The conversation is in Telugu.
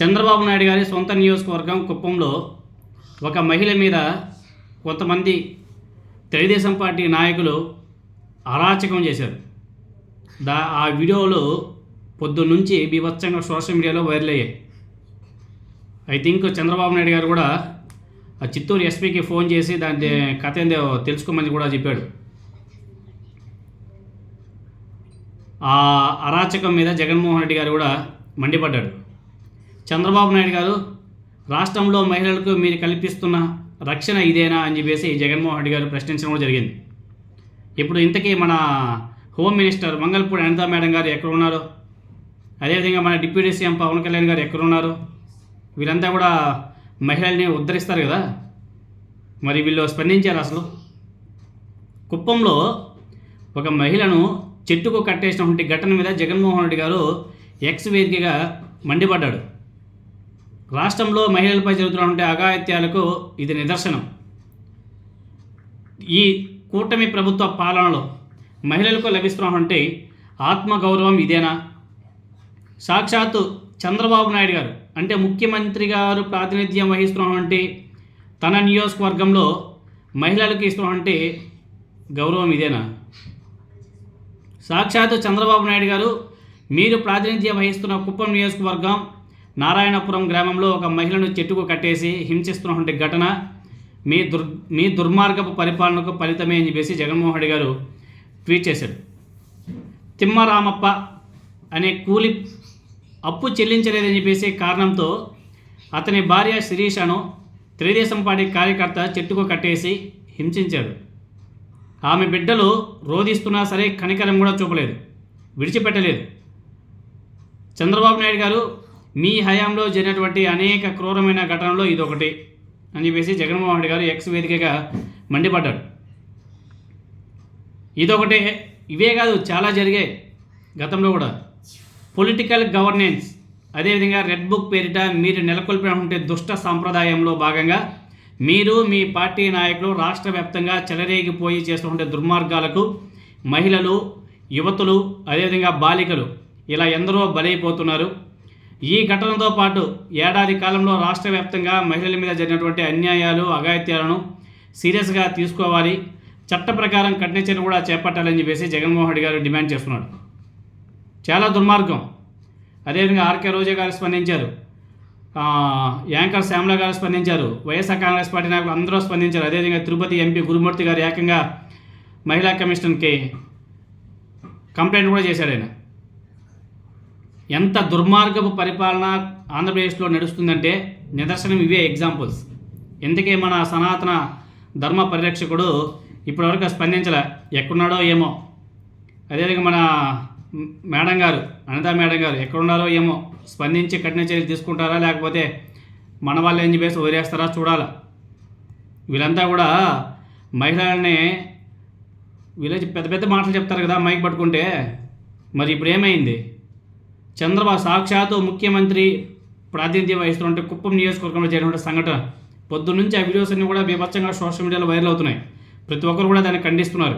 చంద్రబాబు నాయుడు గారి సొంత నియోజకవర్గం కుప్పంలో ఒక మహిళ మీద కొంతమంది తెలుగుదేశం పార్టీ నాయకులు అరాచకం చేశారు. దా ఆ వీడియోలు పొద్దున్నుంచి బీభత్సంగా సోషల్ మీడియాలో వైరల్ అయ్యాయి. ఐ థింక్ చంద్రబాబు నాయుడు గారు కూడా ఆ చిత్తూరు ఎస్పీకి ఫోన్ చేసి దాని కథ ఏందో తెలుసుకోమని కూడా చెప్పాడు. ఆ అరాచకం మీద జగన్మోహన్ రెడ్డి గారు కూడా మండిపడ్డాడు. చంద్రబాబు నాయుడు గారు రాష్ట్రంలో మహిళలకు మీరు కల్పిస్తున్న రక్షణ ఇదేనా అని చెప్పేసి జగన్మోహన్ రెడ్డి గారు ప్రశ్నించడం కూడా జరిగింది. ఇప్పుడు ఇంతకీ మన home minister Mangalapudi Anitha madam గారు ఎక్కడ ఉన్నారు? అదేవిధంగా మన డిప్యూటీ సీఎం పవన్ కళ్యాణ్ గారు ఎక్కడ ఉన్నారు? వీరంతా కూడా మహిళల్ని ఉద్ధరిస్తారు కదా? మరి వీళ్ళు స్పందించారు అసలు? కుప్పంలో ఒక మహిళను చెట్టుకు కట్టేసినటువంటి ఘటన మీద జగన్మోహన్ రెడ్డి గారు ఎక్స్ వేదికగా మండిపడ్డాడు. రాష్ట్రంలో మహిళలపై జరుగుతున్నటువంటి అఘాయిత్యాలకు ఇది నిదర్శనం. ఈ కూటమి ప్రభుత్వ పాలనలో మహిళలకు లభిస్తున్నటువంటి ఆత్మగౌరవం ఇదేనా? సాక్షాత్తు చంద్రబాబు నాయుడు గారు అంటే ముఖ్యమంత్రి గారు ప్రాతినిధ్యం వహిస్తున్నటువంటి తన నియోజకవర్గంలో మహిళలకు ఇస్తున్నటువంటి గౌరవం ఇదేనా? సాక్షాత్తు చంద్రబాబు నాయుడు గారు మీరు ప్రాతినిధ్యం వహిస్తున్న కుప్పం నియోజకవర్గం నారాయణపురం గ్రామంలో ఒక మహిళను చెట్టుకు కట్టేసి హింసిస్తున్నటువంటి ఘటన మీ దుర్ మీ దుర్మార్గపు పరిపాలనకు ఫలితమే అని చెప్పేసి జగన్మోహన్ రెడ్డి గారు ట్వీట్ చేశాడు తిమ్మరామప్ప అనే కూలి అప్పు చెల్లించలేదని చెప్పేసి కారణంతో అతని భార్య శిరీషను తెలుగుదేశం పార్టీ కార్యకర్త చెట్టుకు కట్టేసి హింసించాడు ఆమె బిడ్డలు రోధిస్తున్నా సరే కనికరం కూడా చూపలేదు విడిచిపెట్టలేదు. చంద్రబాబు నాయుడు గారు మీ హయాంలో జరిగినటువంటి అనేక క్రూరమైన ఘటనలో ఇదొకటి అని చెప్పేసి జగన్మోహన్ రెడ్డి గారు ఎక్స్ వేదికగా మండిపడ్డాడు. ఇదొకటే ఇవే కాదు చాలా జరిగాయి గతంలో కూడా. పొలిటికల్ గవర్నెన్స్ అదేవిధంగా రెడ్ బుక్ పేరిట మీరు నెలకొల్పినటువంటి దుష్ట సాంప్రదాయంలో భాగంగా మీరు మీ పార్టీ నాయకులు రాష్ట్ర వ్యాప్తంగా చెలరేగిపోయి చేస్తున్న దుర్మార్గాలకు మహిళలు యువతులు అదేవిధంగా బాలికలు ఇలా ఎందరో బలైపోతున్నారు. ఈ ఘటనతో పాటు ఏడాది కాలంలో రాష్ట్ర వ్యాప్తంగా మహిళల మీద జరిగినటువంటి అన్యాయాలు అఘాయిత్యాలను సీరియస్గా తీసుకోవాలి. చట్ట ప్రకారం కఠిన చర్యలు కూడా చేపట్టాలని చెప్పేసి జగన్మోహన్ రెడ్డి గారు డిమాండ్ చేస్తున్నాడు చాలా దుర్మార్గం. అదేవిధంగా ఆర్కే రోజా గారు స్పందించారు. యాంకర్ శ్యామల గారు స్పందించారు. వైఎస్ఆర్ కాంగ్రెస్ పార్టీ నాయకులు అందరూ స్పందించారు. అదేవిధంగా తిరుపతి ఎంపీ గురుమూర్తి గారు ఏకంగా మహిళా కమిషన్కి కంప్లైంట్ కూడా చేశాడు ఆయన. ఎంత దుర్మార్గపు పరిపాలన ఆంధ్రప్రదేశ్లో నడుస్తుందంటే నిదర్శనం ఇవే ఎగ్జాంపుల్స్ ఎందుకే మన సనాతన ధర్మ పరిరక్షకుడు ఇప్పటివరకు స్పందించలే ఎక్కడున్నాడో ఏమో. అదేవిధంగా మన మేడం గారు అనితా మేడం గారు ఎక్కడున్నారో ఏమో స్పందించి కఠిన చర్యలు తీసుకుంటారా లేకపోతే మన వాళ్ళు ఏం చెప్పేసి వదిలేస్తారా చూడాలా. వీళ్ళంతా కూడా మహిళల్ని వీళ్ళ పెద్ద పెద్ద మాటలు చెప్తారు కదా మైక్ పట్టుకుంటే. మరి ఇప్పుడు ఏమైంది? చంద్రబాబు సాక్షాత్తు ముఖ్యమంత్రి ప్రాతినిధ్యం వహిస్తున్నట్టు కుప్పం నియోజకవర్గంలో జరిగినటువంటి సంఘటన. పొద్దున్నుంచి ఆ వీడియోస్ అన్నీ కూడా బీభత్సంగా సోషల్ మీడియాలో వైరల్ అవుతున్నాయి. ప్రతి ఒక్కరు కూడా దాన్ని ఖండిస్తున్నారు.